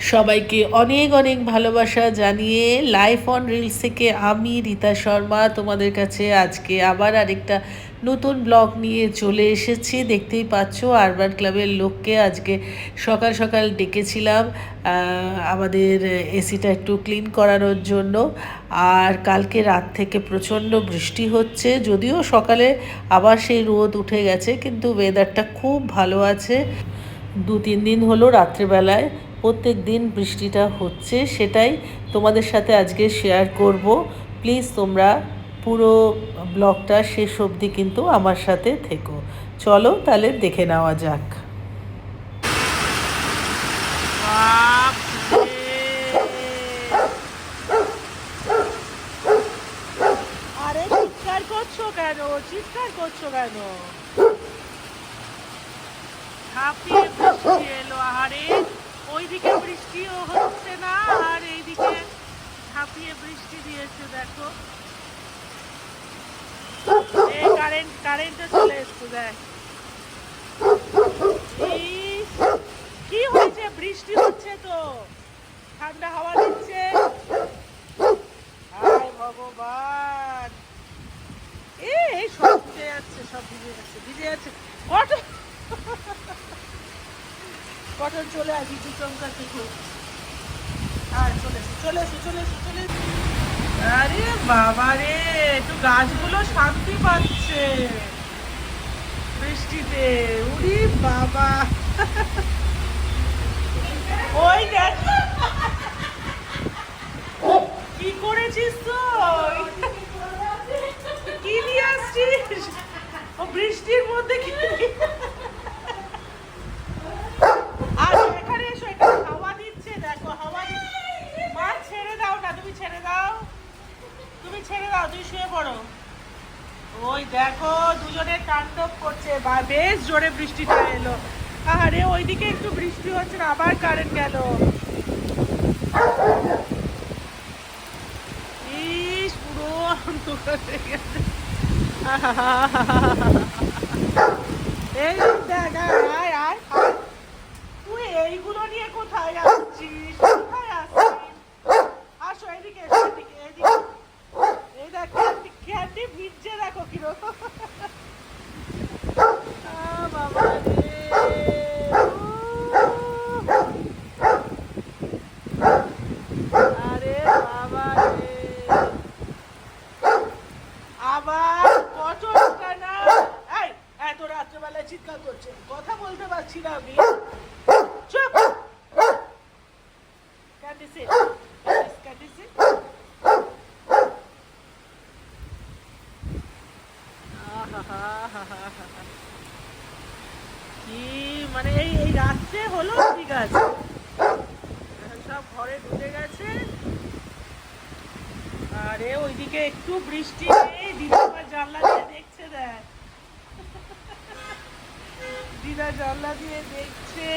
সবাইকে অনেক অনেক ভালোবাসা জানিয়ে লাইফ অন রিলস থেকে আমি রীতা শর্মা তোমাদের কাছে আজকে আবার আরেকটা নতুন ব্লগ নিয়ে চলে এসেছি। দেখতেই পাচ্ছ আরবান ক্লাবের লোককে আজকে সকাল সকাল ডেকেছিলাম আমাদের এসিটা একটু ক্লিন করানোর জন্য। আর কালকে রাত থেকে প্রচণ্ড বৃষ্টি হচ্ছে, যদিও সকালে আবার সেই রোদ উঠে গেছে, কিন্তু ওয়েদারটা খুব ভালো আছে। দু তিন দিন হলো রাত্রেবেলায়। প্রত্যেক দিন বৃষ্টিটা হচ্ছে, সেটাই তোমাদের সাথে আজকে শেয়ার করব। প্লিজ তোমরা পুরো ব্লগটা শেষ অবধি কিন্তু আমার সাথে থেকো। চলো তাহলে দেখে নেওয়া যাক। করছ কেন? চিৎকার করছ কেন ঝাঁপিয়ে বৃষ্টি এলো আরে ওইদিকে বৃষ্টিও হচ্ছে না আর এইদিকে ঝাঁপিয়ে বৃষ্টি দিয়েছে দেখো এই কারেন্ট কারেন্টে চলে এসছে কি হয়েছে? বৃষ্টি হচ্ছে তো। ঠান্ডা হাওয়া দিচ্ছে। ভগবান। এই সব ভিজে যাচ্ছে, সব ভিজে যাচ্ছে ভিজে যাচ্ছে। কটন কটন চলে আসি দু চমকা কিছু আর চলে এসো চলে এসো চলে এসো চলে এসো আরে বাবা রে, একটু গাছগুলো শান্তি পাচ্ছে। বৃষ্টিতে উরি বাবা। ওই দেখ। কি করেছিস তুই? কি নিয়ে আসছিস? ও বৃষ্টির মধ্যে কি আর এখানে এসো এখানে হাওয়া দিচ্ছে দেখো হাওয়া দিচ্ছে মা ছেড়ে দাও না তুমি ছেড়ে দাও তুমি ছেড়ে দাও তুই শুয়ে পড়ো ওই দেখো দুজনে করছে বা বেশ জোরে বৃষ্টিটা এলো। আরে ওইদিকে একটু বৃষ্টি হচ্ছে না, আবার কারেন্ট গেল। ইস, পুরো এই দেখ, আয় আয়। তুই এইগুলো নিয়ে কোথায় আসছিস কোথায় আসছিস আসো এদিকে এসো এদিকে এদিকে এই দেখ ক্যান্ডি ক্যান্ডি ভিজছে দেখো কীরকম আহ, বাবা রে উহ। আরে বাবা রে আবার পটলটা না এই এত রাত্রেবেলায় চিৎকার করছে কথা বলতে পারছি না আমি চুপ ক্যান্ডি সিট ক্যান্ডি সিট কি মানে এই এই রাত্রে হলো? ঠিক আছে। সব ঘরে ঢুকে গেছে। আরে, ওইদিকে একটু বৃষ্টি দিদা জানলা দিয়ে দেখছে, দেখ। দিদা জানলা দিয়ে দেখছে।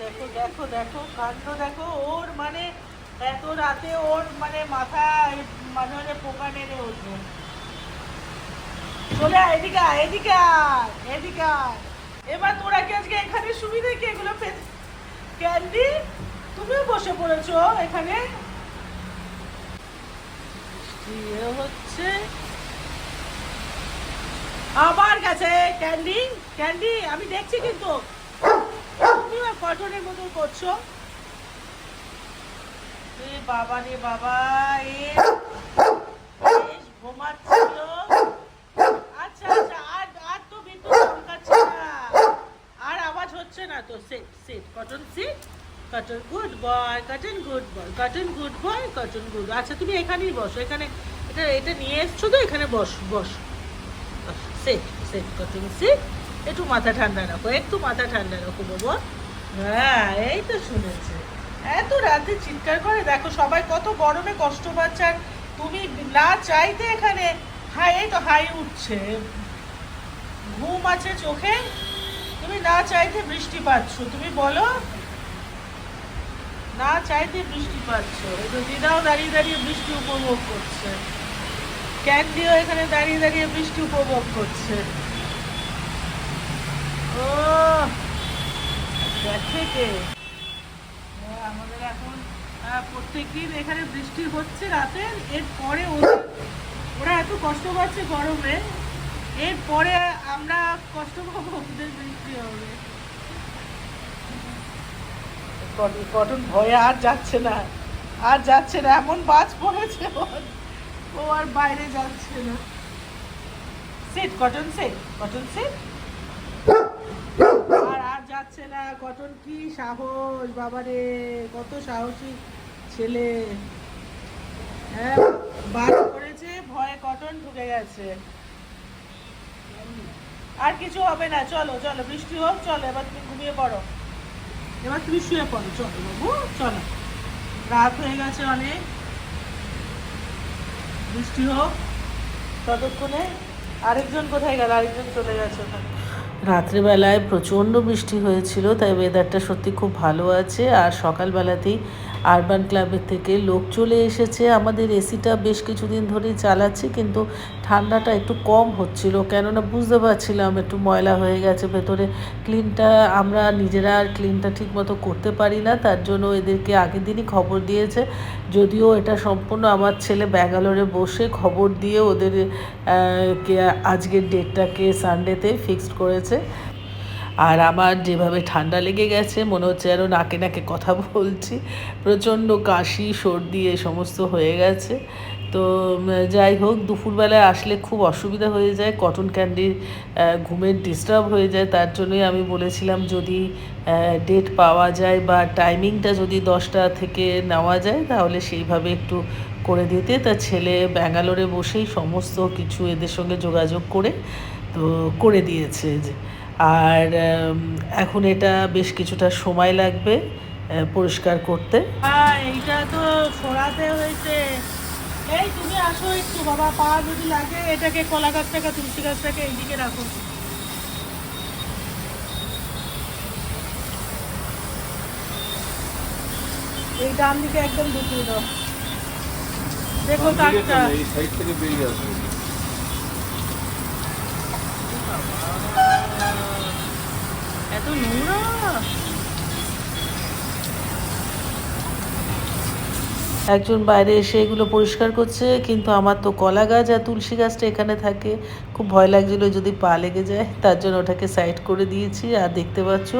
দেখো দেখো দেখো, কাণ্ড দেখো। ওর মানে এত রাতে ওর মানে মাথা মাঝে মাঝে পোকা নেড়ে উঠবে। চলে আয়, এদিকে আয়, এদিকে এদিকে এবার তোরা কি আজকে এখানে সুবিধে কি এগুলো ক্যান্ডি? তুমিও বসে পড়েছো এখানে? হচ্ছে। আবার গেছে ক্যান্ডি ক্যান্ডি, আমি দেখছি কিন্তু। তুমিও কটনের মতো করছ। আচ্ছা আচ্ছা কটন গুড আচ্ছা তুমি এখানেই বসো, এখানে এটা এটা নিয়ে এসছো তো, এখানে বস বস। সিট সিট কটন সিট একটু মাথা ঠান্ডা রাখো, একটু মাথা ঠান্ডা রাখো, বাবা। হ্যাঁ এই তো শুনেছে। এত রাতে চিৎকার করে, দেখো সবাই কত গরমে কষ্ট পাচ্ছে আর তুমি না চাইতে এখানে হাই, এই তো হাই উঠছে। ঘুম আছে চোখে, তুমি না চাইতে বৃষ্টি পাচ্ছ, তুমি বলো। না চাইতে বৃষ্টি পাচ্ছ তো দিদাও দাঁড়িয়ে দাঁড়িয়ে বৃষ্টি উপভোগ করছে। ক্যান্ডিও এখানে দাঁড়িয়ে দাঁড়িয়ে বৃষ্টি উপভোগ করছে। ও, দেখে কে? প্রত্যেক এখানে বৃষ্টি হচ্ছে রাতে, এরপরে ওরা এত কষ্ট পাচ্ছে গরমে, এরপরে আমরা কষ্ট পাবো ওদের বৃষ্টি হবে। কটন ভয়ে আর যাচ্ছে না, আর যাচ্ছে না, এমন বাজ পড়েছে। ও আর বাইরে যাচ্ছে না। Set cotton set cotton set আর আর যাচ্ছে না কটন কি সাহস, বাবারে, কত সাহসী। ছেলে হ্যাঁ বাজ করেছে ভয়ে কটন ঢুকে গেছে। আর কিছু হবে না চলো চলো বৃষ্টি হোক চলো এবার তুমি ঘুমিয়ে পড়ো। এবার তুমি শুয়ে পড়ো চলো বাবু চলো। রাত হয়ে গেছে অনেক। বৃষ্টি হোক ততক্ষণে আরেকজন কোথায় গেল আরেকজন চলে গেছে ওখানে। রাত্রিবেলায় প্রচণ্ড বৃষ্টি হয়েছিল তাই ওয়েদারটা সত্যি খুব ভালো আছে আর সকালবেলাতেই আরবান ক্লাবের থেকে লোক চলে এসেছে। আমাদের এসিটা বেশ কিছুদিন ধরেই চালাচ্ছি, কিন্তু ঠান্ডাটা একটু কম হচ্ছিল। কেননা বুঝতে পারছিলাম একটু ময়লা হয়ে গেছে, ভেতরে ক্লিনটা আমরা নিজেরা আর ক্লিনটা ঠিকমতো করতে পারি না, তার জন্য এদেরকে আগের দিনই খবর দিয়েছে। যদিও এটা সম্পূর্ণ আমার ছেলে ব্যাঙ্গালোরে বসে খবর দিয়ে ওদের আজকের ডেটটাকে সানডেতে ফিক্সড করেছে। আর আমার যেভাবে ঠান্ডা লেগে গেছে, মনে হচ্ছে যেন নাকে নাকে কথা বলছি। প্রচণ্ড কাশি, সর্দি, এ সমস্ত হয়ে গেছে। তো যাই হোক, দুপুরবেলায় আসলে খুব অসুবিধা হয়ে যায়, কটন ক্যান্ডির ঘুমের ডিস্টার্ব হয়ে যায়। তার জন্যই আমি বলেছিলাম যদি ডেট পাওয়া যায় বা টাইমিংটা যদি দশটা থেকে নেওয়া যায়, তাহলে সেইভাবে একটু করে দিতে। তার ছেলে ব্যাঙ্গালোরে বসেই সমস্ত কিছু এদের সঙ্গে যোগাযোগ করে, তো করে দিয়েছে যে আর এখন এটা বেশ কিছুটা সময় লাগবে পরিষ্কার করতে। এইটা তো সরাতে হয়েছে। এই তুমি আসো একটু বাবা পা যদি লাগে এটাকে কলা গাছটাকে তুলসী গাছটাকে এইদিকে রাখো। এই ডান দিকে একদম ঢুকিয়ে দাও। দেখো কাঠটা এই সাইড থেকে বেরিয়ে আসবে। এত নোংরা? একজন বাইরে এসে এগুলো পরিষ্কার করছে কিন্তু আমার তো কলা গাছ আর তুলসী গাছটা এখানে থাকে। খুব ভয় লাগছিল যদি পা লেগে যায় তার জন্য ওটাকে সাইড করে দিয়েছি। আর দেখতে পাচ্ছ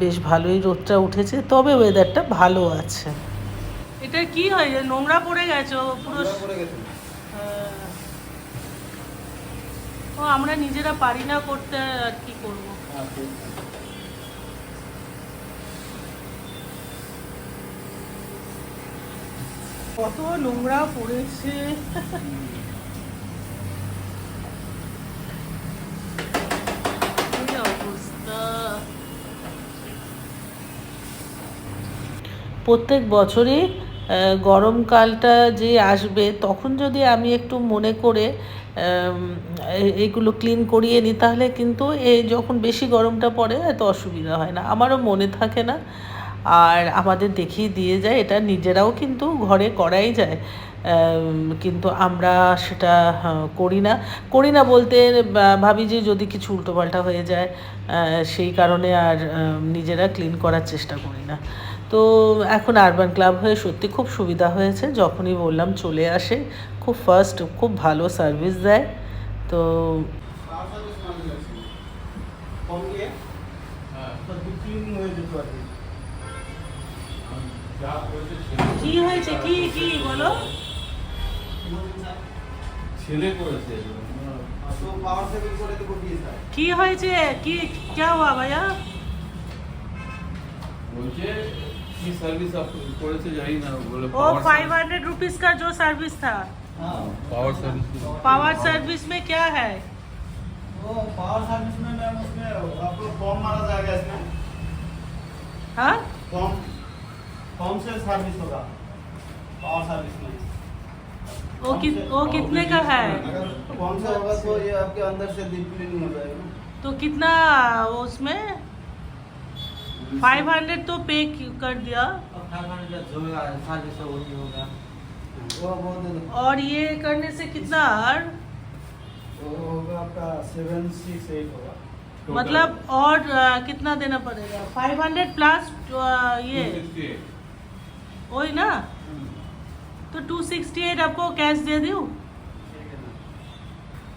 বেশ ভালোই রোদটা উঠেছে তবে ওয়েদারটা ভালো আছে। এটা কি হয় যে নোংরা পড়ে গেছে পুরো হ্যাঁ। ও আমরা নিজেরা পারি না করতে আর কি করব? কত নোংরা পড়েছে। প্রত্যেক বছরই গরমকালটা যে আসবে তখন যদি আমি একটু মনে করে এইগুলো ক্লিন করিয়ে নিই তাহলে কিন্তু এই যখন বেশি গরমটা পড়ে এত অসুবিধা হয় না। আমারও মনে থাকে না। আর আমাদের দেখিয়ে দিয়ে যায় এটা নিজেরাও কিন্তু ঘরে করাই যায়। কিন্তু আমরা সেটা হ্যাঁ, করি না। করি না বলতে ভাবি যে যদি কিছু উল্টোপাল্টা হয়ে যায় সেই কারণে আর নিজেরা ক্লিন করার চেষ্টা করি না। তো এখন আরবান ক্লাব হয়ে সত্যি খুব সুবিধা হয়েছে যখনই বললাম চলে আসে খুব ফার্স্ট খুব ভালো সার্ভিস দেয় তো কম গিয়ে তো ক্লিনিং হয়ে যেত আর কি যা করেছে ছেলে কি হয়েছে কি কি বলো ছেলে করেছে তো পাওয়ার সেভিং করে দেবো কি স্যার কি হয়েছে কি क्या हुआ भैया हंड्रेड रुपीज़ का जो सर्विस था। पावर सर्विस पावर सर्विस में क्या है? वो पावर सर्विस में उसमें आपको फॉर्म मारा जाएगा इसमें? हाँ? फॉर्म फॉर्म से सर्विस होगा। पावर सर्विस में। वो कि, वो कितने का है? होगा तो ये आपके अंदर से हो जाएगा। तो कितना उसमें? फाइव हंड्रेड तो पे कर दिया? और ये करने से कितना और होगा आपका सेवन सिक्स एट होगा। मतलब और अ, कितना देना पड़ेगा? फाइव हंड्रेड प्लस ये। वही ना? तो टू सिक्सटी एट आपको कैश दे दूँ?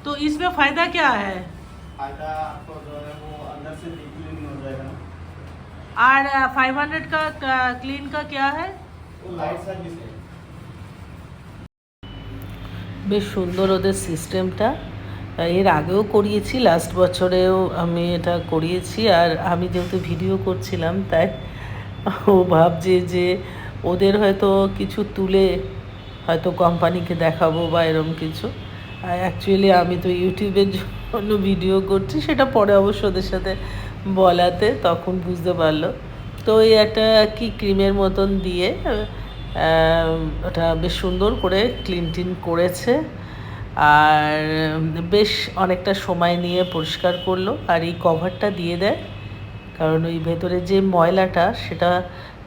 तो इसमें फ़ायदा क्या है? फ़ायदा आपको जो है वो अंदर से हो जाएगा ना। और फाइव हंड्रेड का क्लीन का क्या है वो लाइट सर्विस है বেশ সুন্দর ওদের সিস্টেমটা এর আগেও করিয়েছি লাস্ট বছরেও আমি এটা করিয়েছি আর আমি যেহেতু ভিডিও করছিলাম তাই ও ভাবছে যে ওদের হয়তো কিছু তুলে হয়তো কোম্পানিকে দেখাবো বা এরকম কিছু আর অ্যাকচুয়ালি আমি তো ইউটিউবের জন্য ভিডিও করছি সেটা পরে অবশ্য ওদের সাথে বলাতে তখন বুঝতে পারল। তো এই একটা কি ক্রিমের মতন দিয়ে ওটা বেশ সুন্দর করে ক্লিন টিন করেছে। আর বেশ অনেকটা সময় নিয়ে পরিষ্কার করল। আর এই কভারটা দিয়ে দেয়, কারণ ওই ভেতরে যে ময়লাটা, সেটা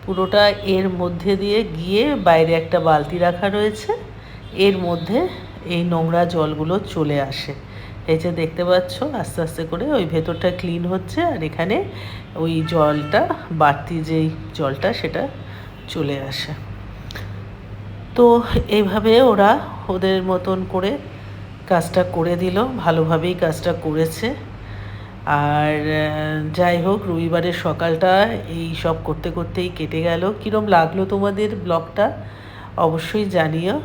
পুরোটা এর মধ্যে দিয়ে গিয়ে বাইরে একটা বালতি রাখা রয়েছে। এর মধ্যে এই নোংরা জলগুলো চলে আসে। এই যে দেখতে পাচ্ছ, আস্তে আস্তে করে ওই ভেতরটা ক্লিন হচ্ছে আর এখানে ওই জলটা, বাড়তি যেই জলটা সেটা চলে আসে। তো এইভাবে ওরা ওদের মতন করে কাজটা করে দিল, ভালোভাবেই কাজটা করেছে। আর যাই হোক, রবিবারের সকালটা এই সব করতে করতেই কেটে গেল। কীরম লাগল তোমাদের ব্লগটা অবশ্যই জানিও।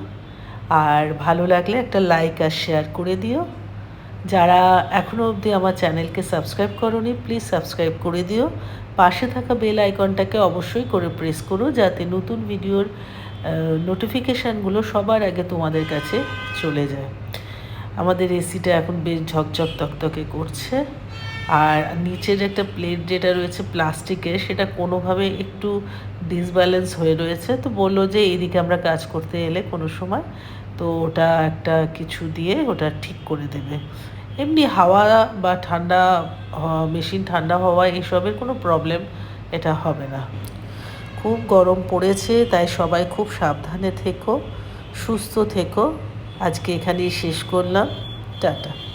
আর ভালো লাগলে একটা লাইক আর শেয়ার করে দিও। যারা এখনও অবধি আমার চ্যানেলকে সাবস্ক্রাইব করোনি প্লিজ সাবস্ক্রাইব করে দিও। পাশে থাকা বেল আইকনটাকে অবশ্যই করে প্রেস করো, যাতে নতুন ভিডিওর নোটিফিকেশানগুলো সবার আগে তোমাদের কাছে চলে যায়। আমাদের এসিটা এখন বেশ ঝকঝক তকতকে করছে। আর নিচের একটা প্লেট যেটা রয়েছে প্লাস্টিকের, সেটা কোনোভাবে একটু ডিসব্যালেন্স হয়ে রয়েছে। তো বলল যে এইদিকে আমরা কাজ করতে এলে কোনো সময়, তো ওটা একটা কিছু দিয়ে ওটা ঠিক করে দেবে। এমনি হাওয়া বা ঠান্ডা মেশিন ঠান্ডা হওয়া এসবের কোনো প্রবলেম এটা হবে না। খুব গরম পড়েছে, তাই সবাই খুব সাবধানে থেকো, সুস্থ থেকো। আজকে এখানেই শেষ করলাম। টাটা।